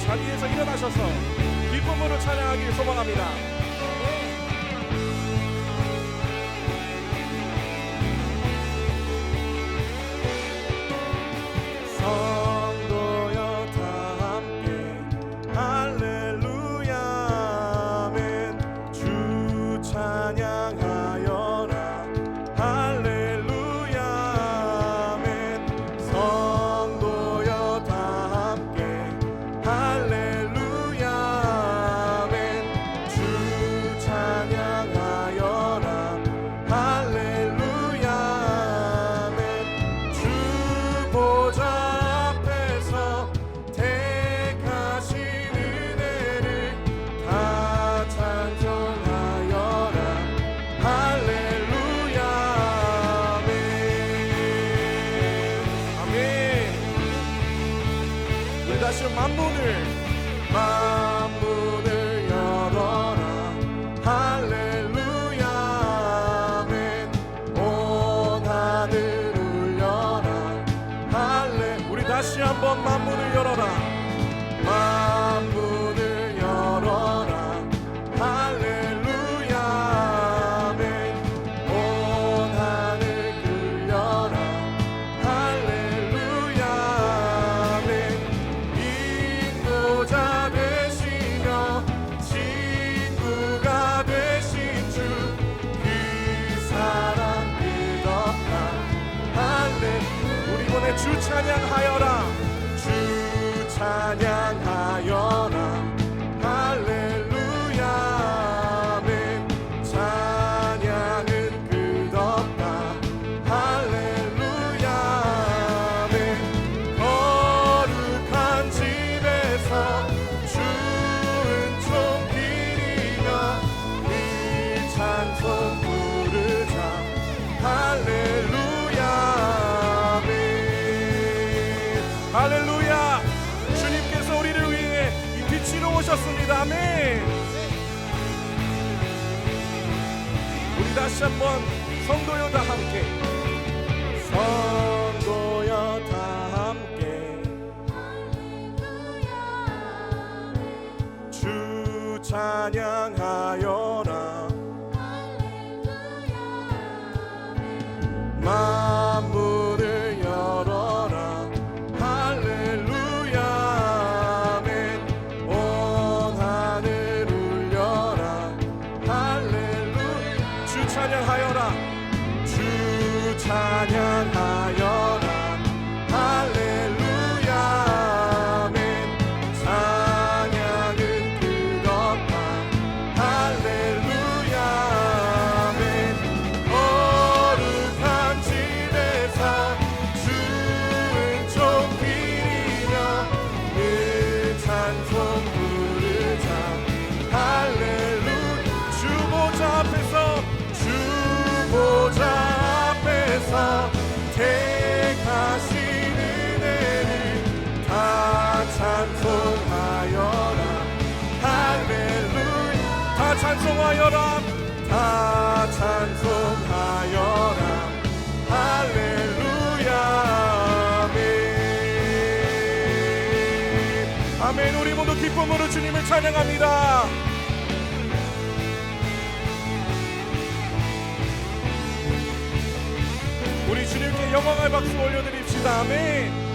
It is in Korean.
자리에서 일어나셔서 기쁨으로 찬양하길 소망합니다 다시 만문을 만문을 열어라. 할렐루야 아멘. 온 하늘 울려라. 할렐 우리 다시 한번 만문을 열어라 주 찬양하여라. 주 찬양하여라. 할렐루야. 찬양은 끝없다. 할렐루야. 거룩한 집에서 주은 총기리며 이 찬송 오셨습니다. 아멘. 우리 다시 한번 성도여 다 함께. 성도여 다 함께. 주 찬양하여 주 찬양하 찬송하여라. 다 찬송하여라. 할렐루야 아멘 아멘. 우리 모두 기쁨으로 주님을 찬양합니다 영광의 박수 올려드립시다. 아멘